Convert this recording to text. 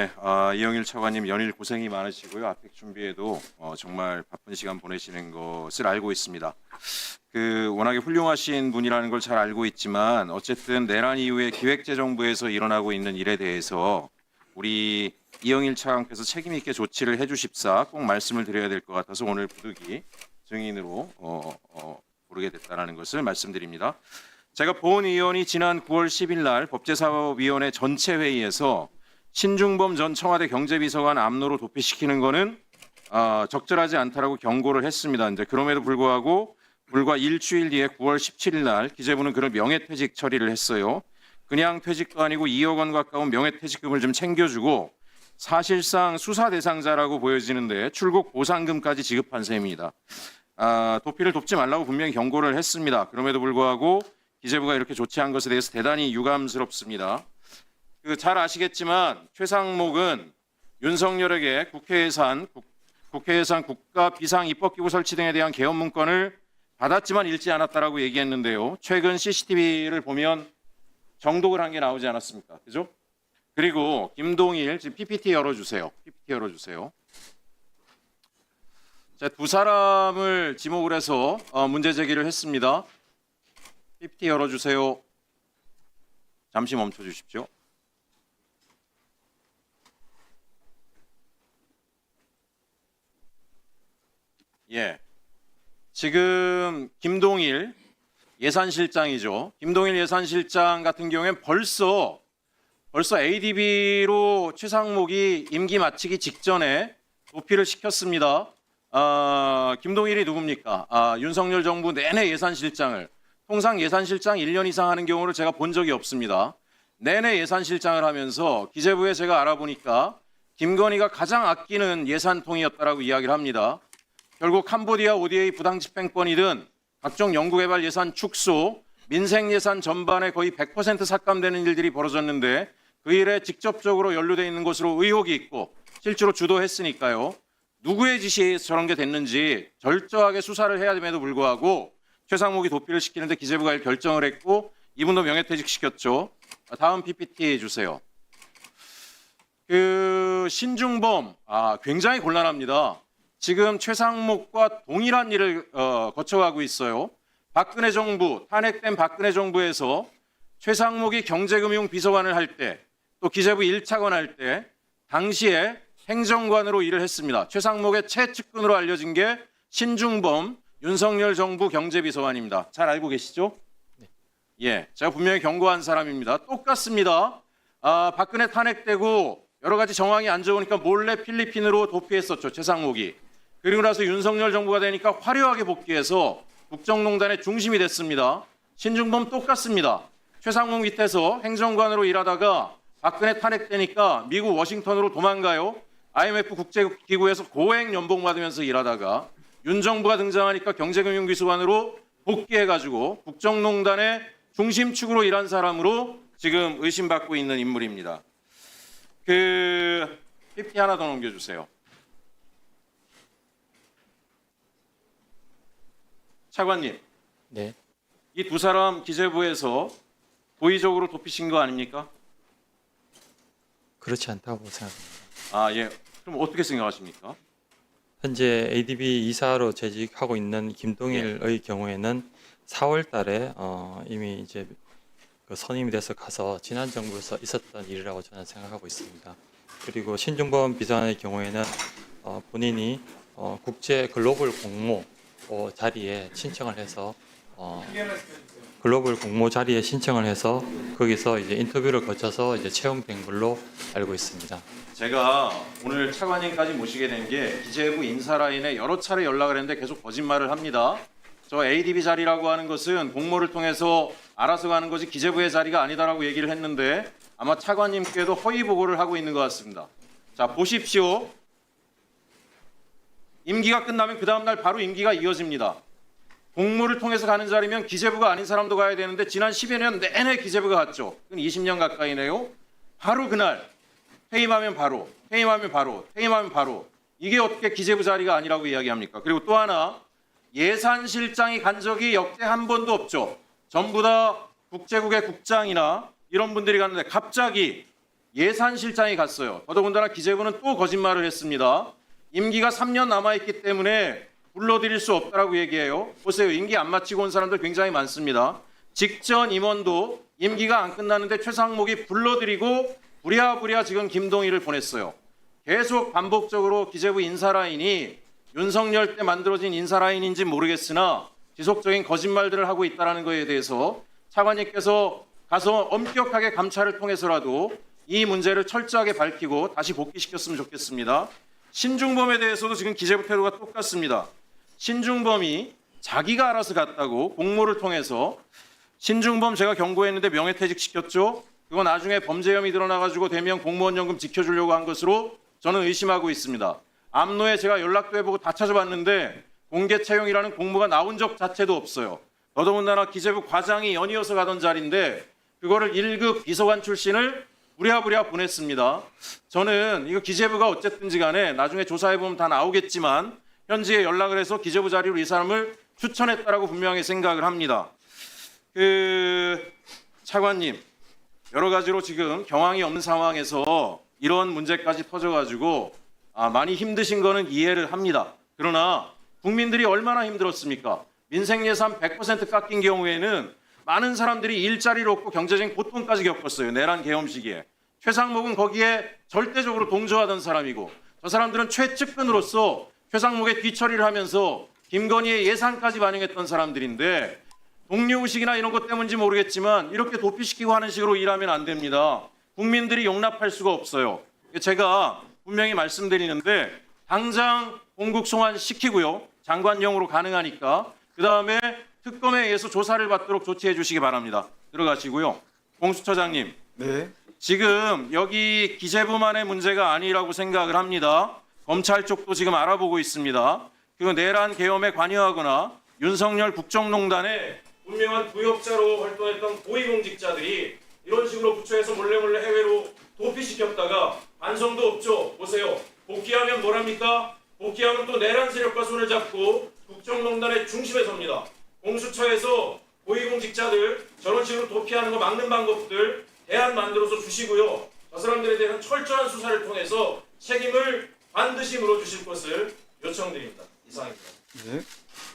네, 아, 이영일 차관님 연일 고생이 많으시고요. 아펙 준비에도 어, 정말 바쁜 시간 보내시는 것을 알고 있습니다. 그 워낙에 훌륭하신 분이라는 걸 잘 알고 있지만 어쨌든 내란 이후에 기획재정부에서 일어나고 있는 일에 대해서 우리 이영일 차관께서 책임 있게 조치를 해주십사 꼭 말씀을 드려야 될 것 같아서 오늘 부득이 증인으로 어, 어, 부르게 됐다는 것을 말씀드립니다. 제가 본 의원이 지난 9월 10일 날 법제사업위원회 전체 회의에서 신중범 전 청와대 경제비서관 암로로 도피시키는 거는 아, 적절하지 않다라고 경고를 했습니다. 이제 그럼에도 불구하고 불과 일주일 뒤에 9월 17일 날 기재부는 그를 명예퇴직 처리를 했어요. 그냥 퇴직도 아니고 2억 원 가까운 명예퇴직금을 좀 챙겨주고 사실상 수사 대상자라고 보여지는데 출국 보상금까지 지급한 셈입니다. 아, 도피를 돕지 말라고 분명히 경고를 했습니다. 그럼에도 불구하고 기재부가 이렇게 조치한 것에 대해서 대단히 유감스럽습니다. 그 잘 아시겠지만 최상목은 윤석열에게 국회 예산, 국, 국회 예산 국가 비상 입법기구 설치 등에 대한 개헌 문건을 받았지만 읽지 않았다라고 얘기했는데요. 최근 CCTV를 보면 정독을 한 게 나오지 않았습니까? 그죠? 그리고 김동일 지금 PPT 열어주세요. PPT 열어주세요. 자, 두 사람을 지목을 해서 어, 문제 제기를 했습니다. PPT 열어주세요. 잠시 멈춰 주십시오. 예. 지금 김동일 예산실장이죠. 김동일 예산실장 같은 경우엔 벌써 벌써 ADB로 최상목이 임기 마치기 직전에 도피를 시켰습니다. 아, 김동일이 누굽니까? 아, 윤석열 정부 내내 예산실장을 통상 예산실장 1년 이상 하는 경우를 제가 본 적이 없습니다. 내내 예산실장을 하면서 기재부에 제가 알아보니까 김건희가 가장 아끼는 예산통이었다라고 이야기를 합니다. 결국 캄보디아 ODA 부당 집행권이든 각종 연구개발 예산 축소, 민생 예산 전반에 거의 100% 삭감되는 일들이 벌어졌는데 그 일에 직접적으로 연루돼 있는 것으로 의혹이 있고 실제로 주도했으니까요. 누구의 지시에 저런 게 됐는지 절저하게 수사를 해야 됨에도 불구하고 최상목이 도피를 시키는데 기재부가 결정을 했고 이분도 명예퇴직시켰죠. 다음 PPT 주세요. 그 신중범 아 굉장히 곤란합니다. 지금 최상목과 동일한 일을 어, 거쳐가고 있어요. 박근혜 정부 탄핵된 박근혜 정부에서 최상목이 경제금융 비서관을 할 때 또 기재부 1차관 할 때 당시에 행정관으로 일을 했습니다. 최상목의 최측근으로 알려진 게 신중범 윤석열 정부 경제비서관입니다. 잘 알고 계시죠? 예, 제가 분명히 경고한 사람입니다. 똑같습니다. 아, 박근혜 탄핵되고 여러 가지 정황이 안 좋으니까 몰래 필리핀으로 도피했었죠. 최상목이. 그리고 나서 윤석열 정부가 되니까 화려하게 복귀해서 국정농단의 중심이 됐습니다. 신중범 똑같습니다. 최상목 밑에서 행정관으로 일하다가 박근혜 탄핵되니까 미국 워싱턴으로 도망가요. IMF 국제기구에서 고액 연봉 받으면서 일하다가 윤 정부가 등장하니까 경제금융기수관으로 복귀해가지고 국정농단의 중심축으로 일한 사람으로 지금 의심받고 있는 인물입니다. 그 PPT 하나 더 넘겨주세요. 차관님, 네, 이 두 사람 기재부에서 고의적으로 도피신 거 아닙니까? 그렇지 않다고 생각합니다. 아 예. 그럼 어떻게 생각하십니까? 현재 ADB 이사로 재직하고 있는 김동일의 예. 경우에는 4월 달에 어, 이미 이제 그 선임이 돼서 가서 지난 정부에서 있었던 일이라고 저는 생각하고 있습니다. 그리고 신중범 비서관의 경우에는 어, 본인이 어, 국제 글로벌 공모 어, 자리에 신청을 해서 어, 글로벌 공모 자리에 신청을 해서 거기서 이제 인터뷰를 거쳐서 이제 채용된 걸로 알고 있습니다. 제가 오늘 차관님까지 모시게 된 게 기재부 인사라인에 여러 차례 연락을 했는데 계속 거짓말을 합니다. 저 ADB 자리라고 하는 것은 공모를 통해서 알아서 가는 것이 기재부의 자리가 아니다라고 얘기를 했는데 아마 차관님께도 허위 보고를 하고 있는 것 같습니다. 자 보십시오. 임기가 끝나면 그 다음 날 바로 임기가 이어집니다. 공모를 통해서 가는 자리면 기재부가 아닌 사람도 가야 되는데 지난 10여 년 내내 기재부가 갔죠. 그건 20년 가까이네요. 바로 그날 퇴임하면 바로, 퇴임하면 바로, 퇴임하면 바로. 이게 어떻게 기재부 자리가 아니라고 이야기합니까? 그리고 또 하나 예산실장이 간 적이 역대 한 번도 없죠. 전부 다 국제국의 국장이나 이런 분들이 갔는데 갑자기 예산실장이 갔어요. 더더군다나 기재부는 또 거짓말을 했습니다. 임기가 3년 남아있기 때문에 불러드릴 수 없다라고 얘기해요. 보세요. 임기 안 마치고 온 사람들 굉장히 많습니다. 직전 임원도 임기가 안 끝났는데 최상목이 불러드리고 부랴부랴 지금 김동희를 보냈어요. 계속 반복적으로 기재부 인사라인이 윤석열 때 만들어진 인사라인인지 모르겠으나 지속적인 거짓말들을 하고 있다는 것에 대해서 차관님께서 가서 엄격하게 감찰을 통해서라도 이 문제를 철저하게 밝히고 다시 복귀시켰으면 좋겠습니다. 신중범에 대해서도 지금 기재부 태도가 똑같습니다. 신중범이 자기가 알아서 갔다고 공모를 통해서 신중범 제가 경고했는데 명예퇴직 시켰죠. 그거 나중에 범죄 혐의 드러나가지고 대면 공무원 연금 지켜주려고 한 것으로 저는 의심하고 있습니다. 암로에 제가 연락도 해보고 다 찾아봤는데 공개 채용이라는 공모가 나온 적 자체도 없어요. 더더군다나 기재부 과장이 연이어서 가던 자리인데 그거를 1급 비서관 출신을 부랴부랴 보냈습니다. 저는 이거 기재부가 어쨌든지 간에 나중에 조사해보면 다 나오겠지만 현지에 연락을 해서 기재부 자리로 이 사람을 추천했다라고 분명히 생각을 합니다. 그 차관님 여러 가지로 지금 경황이 없는 상황에서 이런 문제까지 터져가지고 아, 많이 힘드신 거는 이해를 합니다. 그러나 국민들이 얼마나 힘들었습니까? 민생 예산 100% 깎인 경우에는 많은 사람들이 일자리를 얻고 경제적인 고통까지 겪었어요. 내란 계엄 시기에. 최상목은 거기에 절대적으로 동조하던 사람이고 저 사람들은 최측근으로서 최상목의 뒤처리를 하면서 김건희의 예산까지 반영했던 사람들인데 동료의식이나 이런 것 때문인지 모르겠지만 이렇게 도피시키고 하는 식으로 일하면 안 됩니다. 국민들이 용납할 수가 없어요. 제가 분명히 말씀드리는데 당장 공국 송환 시키고요. 장관용으로 가능하니까 그 다음에 특검에 의해서 조사를 받도록 조치해 주시기 바랍니다. 들어가시고요. 공수처장님 네. 지금 여기 기재부만의 문제가 아니라고 생각을 합니다. 검찰 쪽도 지금 알아보고 있습니다. 그 내란 계엄에 관여하거나 윤석열 국정농단에 분명한 부역자로 활동했던 고위공직자들이 이런 식으로 부처에서 몰래 몰래 해외로 도피시켰다가 반성도 없죠. 보세요. 복귀하면 뭐랍니까? 복귀하면 또 내란 세력과 손을 잡고 국정농단의 중심에 섭니다. 공수처에서 고위공직자들 식으로 도피하는 거 막는 방법들 대안 만들어서 주시고요. 저 사람들에 대한 철저한 수사를 통해서 책임을 반드시 물어주실 것을 요청드립니다. 이상입니다. 네.